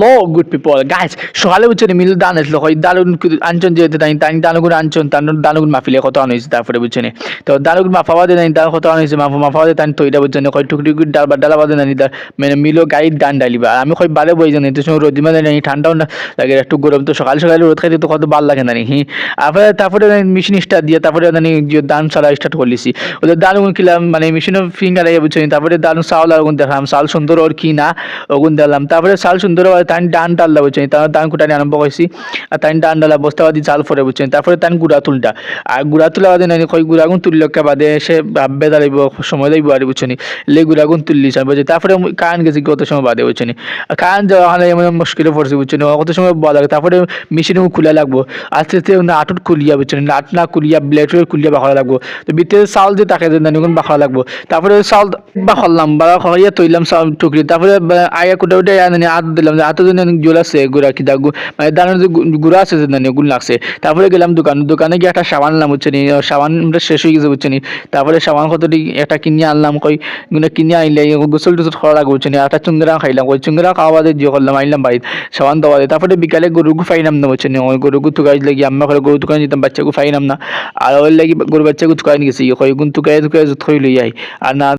লো good people guys সকালে বুঝছেন মিল দান আসলো হয় দালুন আনছন যেতে তাই তাই দানুগুন আনছন তার দানুগুন মাফিলে কত আনাইছে তারপরে বুঝছেন তো দানুগুন মাফাওয়া দে নাই তার কত আনাইছে মাফা মাফাওয়া দে তাই তৈরা বুঝছেন কয়, টুকরি টুকরি ডাল বা ডালা বাদে নানি তার মানে মিলো গাইড দান ডালিবা। আমি কই বারে বই জানি, তো সময় রোদি মানে নানি ঠান্ডাও না লাগে, একটু গরম, তো সকাল সকালে রোদ খাইতে তো কত ভালো লাগে নানি হি। তারপরে তারপরে মেশিন স্টার্ট দিয়ে, তারপরে নানি দান চালা স্টার্ট করলিছি। ওদের দানুগুন কিলাম মানে মেশিনের ফিঙ্গার আইয়া বুঝছেন তারপরে দানু চাউল আর ওগুন দেখলাম। চাল সুন্দর ওর কি না, ওগুন দিলাম তারপরে চাল সুন্দর তাই ডান টাল্লা বুঝছেন তার দান কুটানি আরম্ভ করছি আর তাই ডান ডালা বস্তাবাদি চাল ফরে বুঝছেন তারপরে তাই গুড়া তুলটা আর গুড়া তুলা বাদে নানি কই গুড়াগুন তুললকে বাদে সে ভাববে দাঁড়াইব সময় দাইব আর বুঝছেন, লে গুড়াগুন তুললি চাই বুঝছে তারপরে কান গেছি কত সময় বাদে বুঝছেন আর কান যাওয়া হলে এমন মুশকিলে পড়ছে বুঝছেন কত সময় বলা তারপরে মেশিনে খুলে লাগবো, আস্তে আস্তে আটুট খুলিয়া বুঝছেন আট না খুলিয়া ব্লেড খুলিয়া বাখা লাগবো, তো ভিতরে চাউল যে তাকে নানি বাখা লাগবো, তারপরে চাউল বাখালাম বা খাইয়া তৈলাম চাউল টুকরি, তারপরে আয়া কুটে উঠে নানি হাত দিলাম যে হাতে জোল আছে গুড়া কি দা মানে দানের যে গুড়া আছে যে নানি ওগুলো লাগছে তারপরে গেলাম দোকান দোকানে গিয়ে একটা সাবান আনলাম বুঝছেন সাবান আমরা শেষ হয়ে গেছে বুঝছেন তারপরে সাবান কতটি একটা কিনে আনলাম কই গুলো কিনে আনলে গোসল টোসল করা লাগবে বুঝছেন একটা চুঙ্গরা খাইলাম ওই চুঙ্গরা খাওয়া বাদে যে করলাম আনলাম বাড়ি সাবান দেওয়া দিয়ে তারপরে বিকালে গরুগু ফাইনাম না বুঝছেন ওই গরুগু তুকাই লাগি আম্মা করে গরু তুকাই দিতাম বাচ্চাগু ফাইনাম না আর ওই লাগি গরু বাচ্চাগু তুকাই নিয়ে গেছি ওই গুণ তুকাই তুকাই থই লই যাই আর না